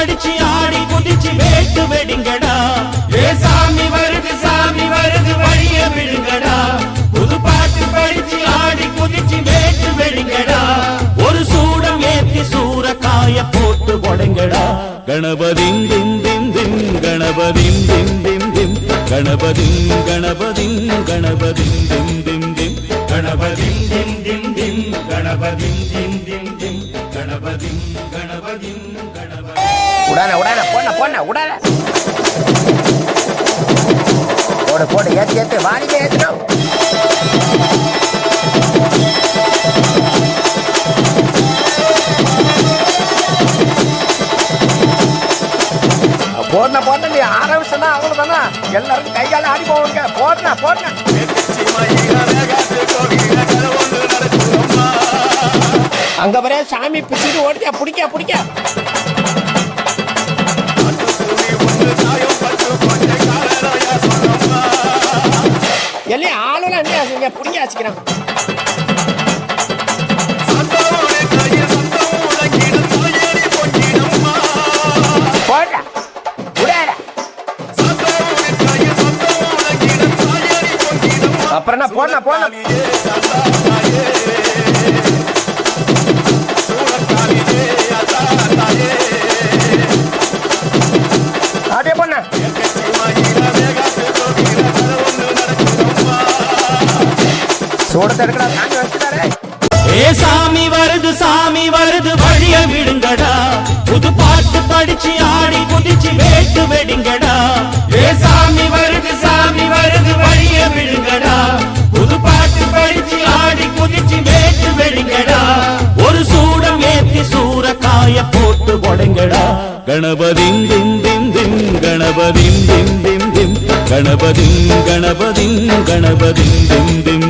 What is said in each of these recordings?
அடிச்சு ஆடி குதிச்சு வேட்டு வெடிங்கடா. ஏ சாமி வருது சாமி வருது வழிய விடுங்கடா. புது பாட்டு படிச்சு ஆடி குதிச்சு வேட்டு வெடிங்கடா. ஒரு சூடம் ஏத்தி சூறக்காய போட்டு கொடைங்கடா. கணபதிங் திங் திங் திங் கணபதிங் திங் திங் திங் கணபதிங் கணபதிங் கணபதிங் திங் திங் திங் கணபதிங் திங் திங் திங் கணபதிங் திங் திங் திங் கணபதிங் கணபதிங் உடான உடான போன போன உடான போடு போடு ஏத்து ஏத்து வாணிக்க ஏத்துடும் போடன போடன நீ ஆரம்பிச்சனா தானா எல்லாரும் கை கால ஆடி போவாங்க. போடன போடன. அங்க வர சாமி பிடிச்சிட்டு ஓடிக்கா பிடிக்கா பிடிக்கா. பிடிக்க அப்புறம் என்ன போடணும் போடணும் சூடத்தை எடுக்கடா தாண்டி வச்சுட்டாரே. ஏ சாமி வருது சாமி வருது வழிய விடுங்கடா. புது பாட்டு படிச்சு ஆடி குதிச்சு வேட்டு வெடிங்கடா. ஏ சாமி வருது சாமி வருது வழிய விடுங்கடா. புது பாட்டு படிச்சு ஆடி குதிச்சு வேட்டு வெடிங்கடா. ஒரு சூடம் ஏத்தி சூறக்காய போட்டு கொடைங்கடா கணபதிம் திம் திம் திம் கணபதிம் திம் திம் திம். கணபதிம் கணபதிம் கணபதிம் திம் திம்.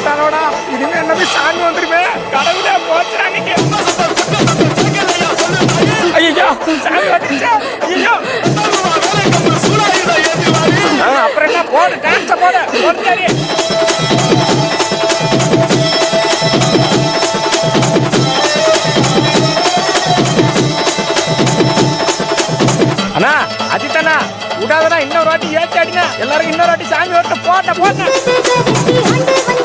ஆரம்பிச்சுட்டாரோடா இனிமே என்ன போய் சாமி வந்துருமே? கடவுளே போச்சுடா நீங்க ஐயோ சாமி வந்துருச்சா? ஐயோ அப்புறம் என்ன? போடு டான்ஸ போடு போடு. சரி அண்ணா அஜித்தண்ணா விடாதண்ணா இன்னொரு வாட்டி ஏத்தி அடிங்க. எல்லாரும் இன்னொரு வாட்டி சாமி ஓட்ட போட்ட போட்ட.